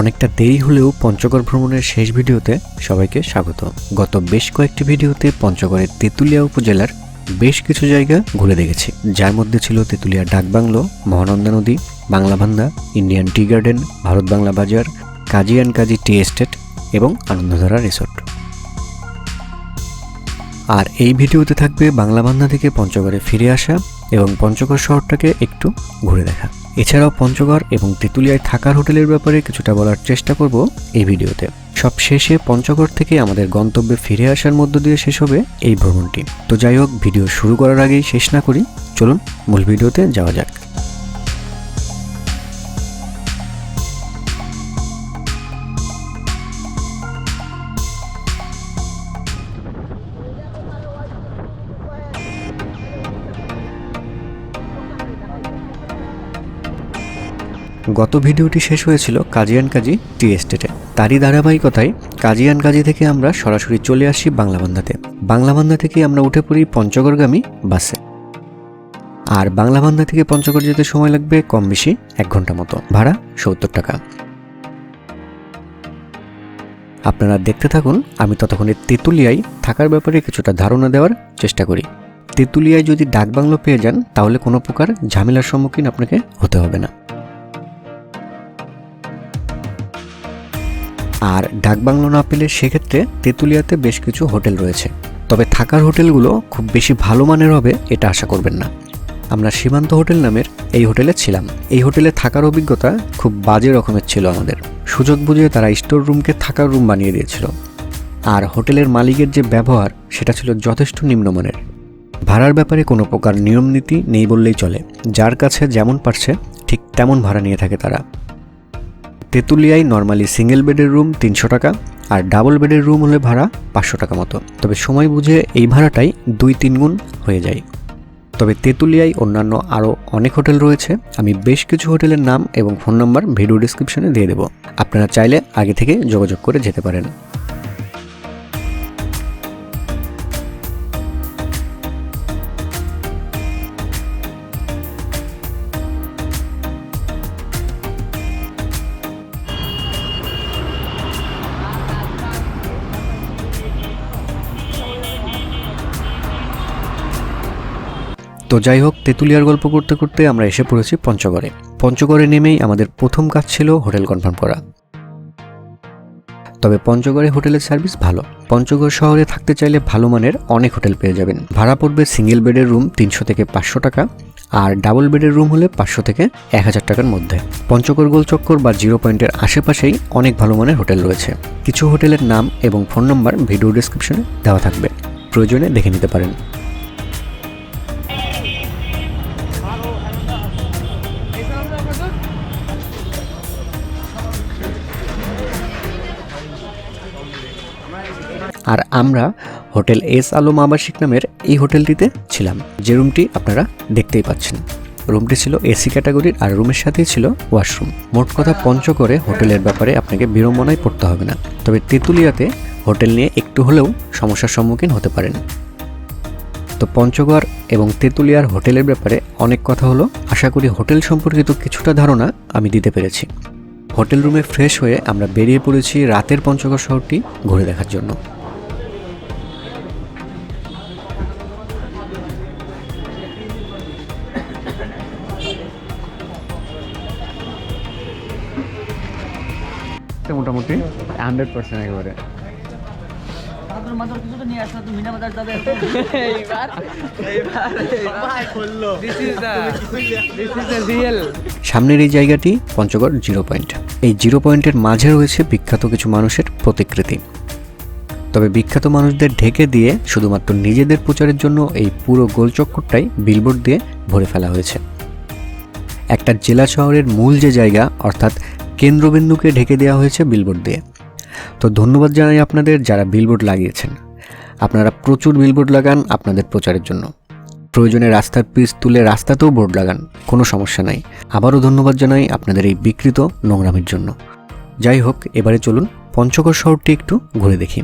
অনেকটা দেরি হলেও পঞ্চগড় ভ্রমণের শেষ ভিডিওতে সবাইকে স্বাগত। গত বেশ কয়েকটি ভিডিওতে পঞ্চগড়ের তেঁতুলিয়া উপজেলার বেশ কিছু জায়গা ঘুরে দেখেছি। যার মধ্যে ছিল তেঁতুলিয়া ডাকবাংলো মহানন্দা নদী Banglabandha Indian tea garden, Bharat Bangla বাজার, Kazi and Kazi tea estate এবং আনন্দধারা রিসোর্ট। আর এই ভিডিওতে থাকবে বাংলাবান্ধা থেকে পঞ্চগড়ে ফিরে আসা এবং পঞ্চগড় শহরটাকে একটু ঘুরে দেখা। এছাড়াও পঞ্চগড় এবং তেঁতুলিয়ায় থাকার হোটেলের ব্যাপারে কিছুটা বলার চেষ্টা করব এই ভিডিওতে। সব শেষে পঞ্চগড় থেকে আমাদের গন্তব্যে ফিরে আসার মধ্য দিয়ে শেষ হবে এই ভ্রমণটি। তো যাই হোক, ভিডিও শুরু করার আগেই শেষ না করি, চলুন মূল ভিডিওতে যাওয়া যাক। গত ভিডিওটি শেষ হয়েছিল কাজিয়ান কাজী টি এস্টেটে। তারই ধারাবাহিকতায় কাজিয়ান কাজী থেকে আমরা সরাসরি চলে আসি বাংলাবান্ধাতে বাংলাবান্ধা থেকে আমরা উঠে পড়ি পঞ্চগড়গামী বাসে। আর বাংলাবান্ধা থেকে পঞ্চগড় যেতে সময় লাগবে কম বেশি এক ঘণ্টা মতো। ভাড়া সত্তর টাকা। আপনারা দেখতে থাকুন, আমি ততক্ষণে তেঁতুলিয়ায় থাকার ব্যাপারে কিছুটা ধারণা দেওয়ার চেষ্টা করি। তেঁতুলিয়ায় যদি ডাকবাংলো পেয়ে যান, তাহলে কোনো প্রকার ঝামেলার সম্মুখীন আপনাকে হতে হবে না। আর ডাকবাংলো না পেলে সেক্ষেত্রে তেঁতুলিয়াতে বেশ কিছু হোটেল রয়েছে। তবে থাকার হোটেলগুলো খুব বেশি ভালো মানের হবে এটা আশা করবেন না। আমরা সীমান্ত হোটেল নামের এই হোটেলে ছিলাম। এই হোটেলে থাকার অভিজ্ঞতা খুব বাজে রকমের ছিল আমাদের। সুযোগ বুঝে তারা স্টোর রুমকে থাকার রুম বানিয়ে দিয়েছিল। আর হোটেলের মালিকের যে ব্যবহার, সেটা ছিল যথেষ্ট নিম্নমানের। ভাড়ার ব্যাপারে কোনো প্রকার নিয়ম নীতি নেই বললেই চলে। যার কাছে যেমন পারছে, ঠিক তেমন ভাড়া নিয়ে থাকে তারা। তেঁতুলিয়ায় নর্মালি সিঙ্গেল বেডের রুম তিনশো টাকা আর ডাবল বেডের রুম হলে ভাড়া পাঁচশো টাকা মতো। তবে সময় বুঝে এই ভাড়াটাই দুই তিন গুণ হয়ে যায়। তবে তেঁতুলিয়ায় অন্যান্য আরও অনেক হোটেল রয়েছে। আমি বেশ কিছু হোটেলের নাম এবং ফোন নাম্বার ভিডিও ডিসক্রিপশনে দিয়ে দেবো। আপনারা চাইলে আগে থেকে যোগাযোগ করে যেতে পারেন। তো যাই হোক, তেঁতুলিয়ার গল্প করতে করতে আমরা এসে পড়েছি পঞ্চগড়ে। পঞ্চগড়ে নেমেই আমাদের প্রথম কাজ ছিল হোটেল কনফার্ম করা। তবে পঞ্চগড়ে হোটেলের সার্ভিস ভালো। পঞ্চগড় শহরে থাকতে চাইলে ভালো মানের অনেক হোটেল পেয়ে যাবেন। ভাড়া পড়বে সিঙ্গেল বেডের রুম তিনশো থেকে পাঁচশো টাকা, আর ডাবল বেডের রুম হলে পাঁচশো থেকে এক হাজার টাকার মধ্যে। পঞ্চগড় গোল চক্কর বা জিরো পয়েন্টের আশেপাশেই অনেক ভালো মানের হোটেল রয়েছে। কিছু হোটেলের নাম এবং ফোন নম্বর ভিডিও ডিসক্রিপশনে দেওয়া থাকবে। প্রয়োজনে দেখে নিতে পারেন। আর আমরা হোটেল এস আলম আবাসিক নামের এই হোটেলটিতে ছিলাম। যে রুমটি আপনারা দেখতেই পাচ্ছেন। রুমটি ছিল এসি ক্যাটাগরির আর রুমের সাথেই ছিল ওয়াশরুম। মোট কথা পঞ্চগড়ে হোটেলের ব্যাপারে আপনাকে বিড়ম্বনায় পড়তে হবে না। তবে তেঁতুলিয়াতে হোটেল নিয়ে একটু হলেও সমস্যার সম্মুখীন হতে পারেন। তো পঞ্চগড় এবং তেঁতুলিয়ার হোটেলের ব্যাপারে অনেক কথা হলো। আশা করি হোটেল সম্পর্কিত কিছুটা ধারণা আমি দিতে পেরেছি। হোটেল রুমে ফ্রেশ হয়ে আমরা বেরিয়ে পড়েছি রাতের পঞ্চগড় শহরটি ঘুরে দেখার জন্য। মোটামুটি হান্ড্রেড পার্সেন্ট একেবারে। সামনের এই জায়গাটি পঞ্চগড় জিরো পয়েন্ট। এই জিরো পয়েন্টের মাঝে রয়েছে বিখ্যাত কিছু মানুষের প্রতিকৃতি। তবে বিখ্যাত মানুষদের ঢেকে দিয়ে শুধুমাত্র নিজেদের প্রচারের জন্য এই পুরো গোলচক্করটাই বিলবোর্ড দিয়ে ভরে ফেলা হয়েছে। একটা জেলা শহরের মূল যে জায়গা অর্থাৎ কেন্দ্রবিন্দুকে ঢেকে দেওয়া হয়েছে বিলবোর্ড দিয়ে। তো ধন্যবাদ জানাই আপনাদের যারা বিলবোর্ড লাগিয়েছেন। আপনারা প্রচুর বিলবোর্ড লাগান আপনাদের প্রচারের জন্য। প্রয়োজনে রাস্তার পিস তুলে রাস্তাতেও বোর্ড লাগান, কোনো সমস্যা নাই। আবারও ধন্যবাদ জানাই আপনাদের এই বিকৃত নোংরামের জন্য। যাই হোক, এবারে চলুন পঞ্চগড় শহরটি একটু ঘুরে দেখি।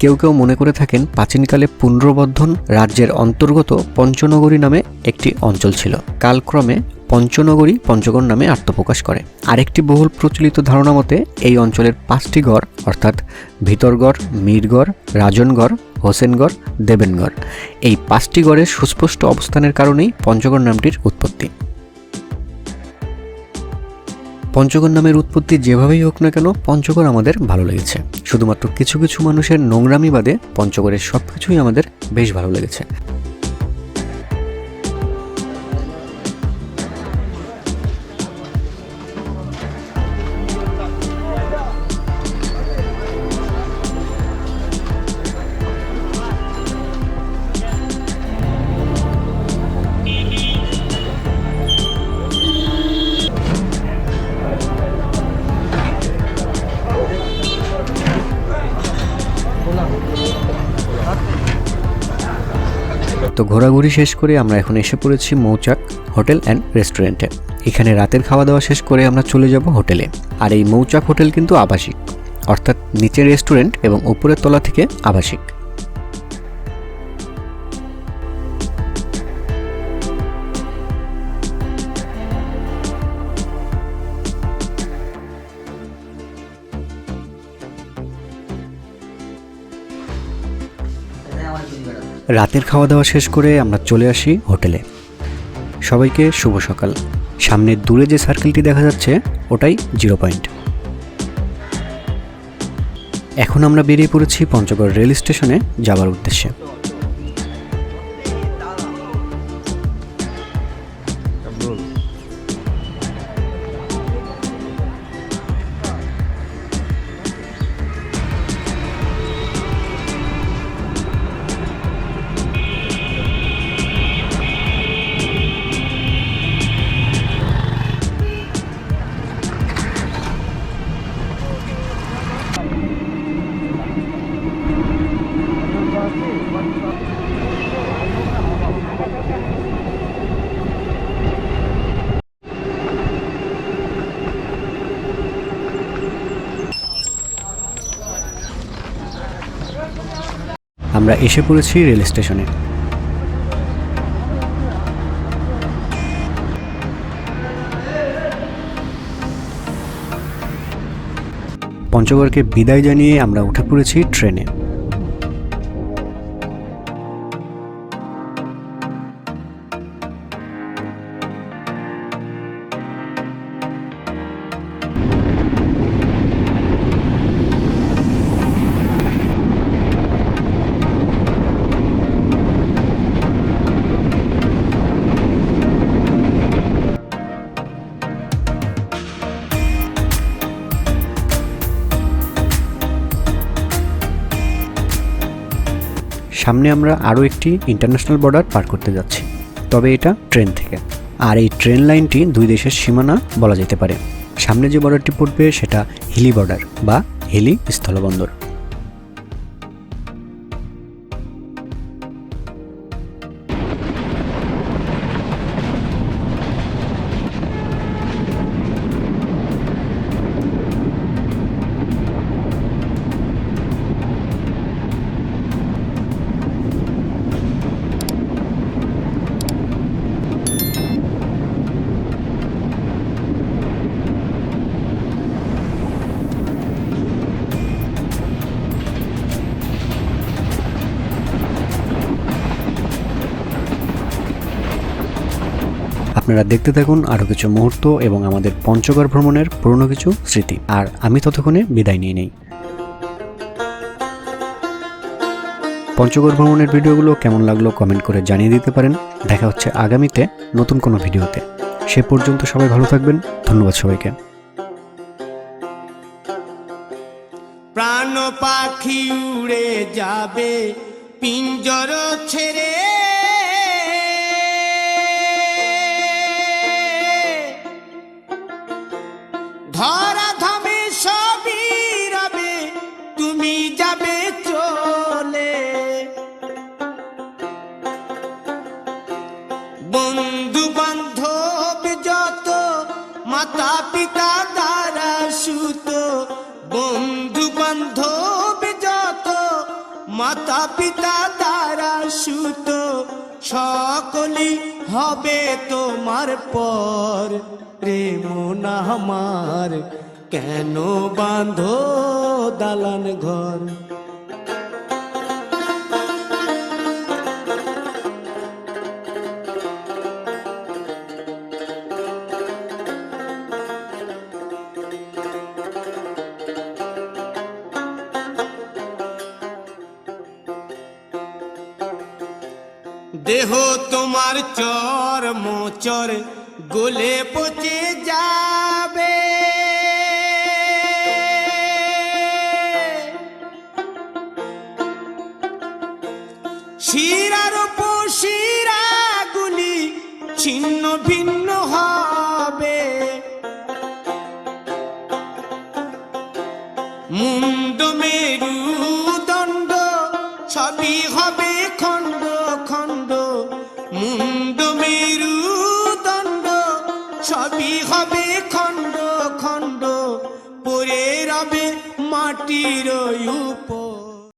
কেউ কেউ মনে করে থাকেন প্রাচীনকালে পুনর্বর্ধন রাজ্যের অন্তর্গত পঞ্চনগরী নামে একটি অঞ্চল ছিল। কালক্রমে পঞ্চনগরী পঞ্চগড় নামে আত্মপ্রকাশ করে। আরেকটি বহুল প্রচলিত ধারণা মতে, এই অঞ্চলের পাঁচটি গড়, অর্থাৎ ভিতরগড়, মীরগড়, রাজনগড়, হোসেনগড়, দেবেনগড়, এই পাঁচটি গড়ের সুস্পষ্ট অবস্থানের কারণেই পঞ্চগড় নামটির উৎপত্তি। পঞ্চগড় নামের উৎপত্তি যেভাবেই হোক না কেন, পঞ্চগড় আমাদের ভালো লেগেছে। শুধুমাত্র কিছু কিছু মানুষের নোংরামি বাদে পঞ্চগড়ের সব কিছুই আমাদের বেশ ভালো লেগেছে। ঘোরাঘুরি শেষ করে আমরা এখন এসে পড়েছি মৌচাক হোটেল অ্যান্ড রেস্টুরেন্টে। এখানে রাতের খাওয়া দাওয়া শেষ করে আমরা চলে যাব হোটেলে। আর এই মৌচাক হোটেল কিন্তু আবাসিক। অর্থাৎ নিচে রেস্টুরেন্ট এবং উপরের তলা থেকে আবাসিক। রাতের খাওয়া দাওয়া শেষ করে আমরা চলে আসি হোটেলে। সবাইকে শুভ সকাল। সামনে দূরে যে সার্কেলটি দেখা যাচ্ছে ওটাই জিরো পয়েন্ট এখন আমরা বেরিয়ে পড়েছি পঞ্চগড় রেল স্টেশনে যাবার উদ্দেশ্যে। আমরা এসে পড়েছি রেল স্টেশনে। পঞ্চগড়কে বিদায় জানিয়ে আমরা উঠে পড়েছি ট্রেনে। সামনে আমরা আরও একটি ইন্টারন্যাশনাল বর্ডার পার করতে যাচ্ছি। তবে এটা ট্রেন থেকে। আর এই ট্রেন লাইনটি দুই দেশের সীমানা বলা যেতে পারে। সামনে যে বর্ডারটি পড়বে সেটা হিলি বর্ডার বা হিলি স্থলবন্দর। আপনারা দেখতে থাকুন আরও কিছু মুহূর্ত এবং আমাদের পঞ্চগড় ভ্রমণের পুরনো কিছু স্মৃতি। আর আমি ততক্ষণে বিদায় নিয়ে নেই। পঞ্চগড় ভ্রমণের ভিডিওগুলো কেমন লাগল কমেন্ট করে জানিয়ে দিতে পারেন। দেখা হচ্ছে আগামীতে নতুন কোনো ভিডিওতে। সে পর্যন্ত সবাই ভালো থাকবেন। ধন্যবাদ সবাইকে। প্রাণ পাখি উড়ে যাবে, পিঞ্জর ছেড়ে বন্ধু বান্ধব যত, মাতা পিতা দ্বারা সুত। বন্ধু বান্ধব যত, মাতা পিতা দ্বারা সুত। সকলি হবে তোমার পর। রে মন আমার, কেন বাঁধো দালান ঘর? দেহ তোমার চর মোচর গলে পচে যাবে। শিরার শিরাগুলি ছিন্ন ভিন্ন হবে। মুন্ড মেরু দণ্ড সবই হবে মাটির